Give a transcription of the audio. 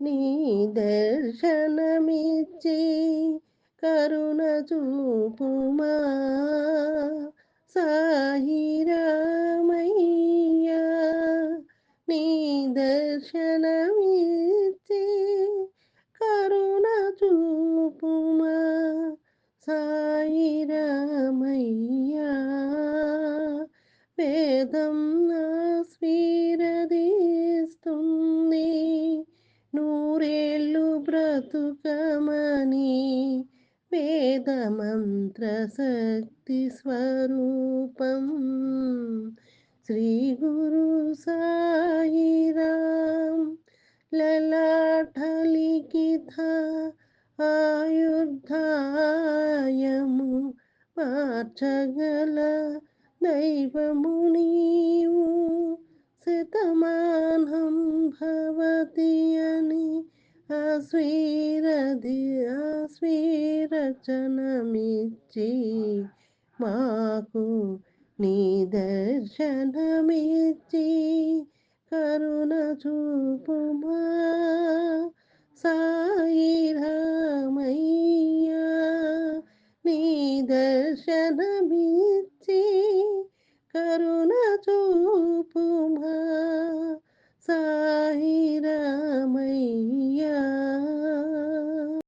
నీ దర్శనమిచ్చి కరుణ చూపుమా సాయిరామయ్యా నీ దర్శనమిచ్చి కరుణ చూపుమా సాయిరామయ్యా వేదం నా స్వీ నూరేళ్ళు బ్రతుకమని వేదమంత్ర శక్తి స్వరూపం శ్రీ గురు సాయిరాం లలాటలిఖిత ఆయుర్ధాయము మార్చగల దైవము నీవు శతమానం భవతి అని అస్వీరది అస్వీరచనమిచ్చి మాకు నీ దర్శనమిచ్చి కరుణ చూపుమా సాయి రామయ్యా నీ దర్శనమిచ్చి కరుణ చూపుమా సాయి రామయ్య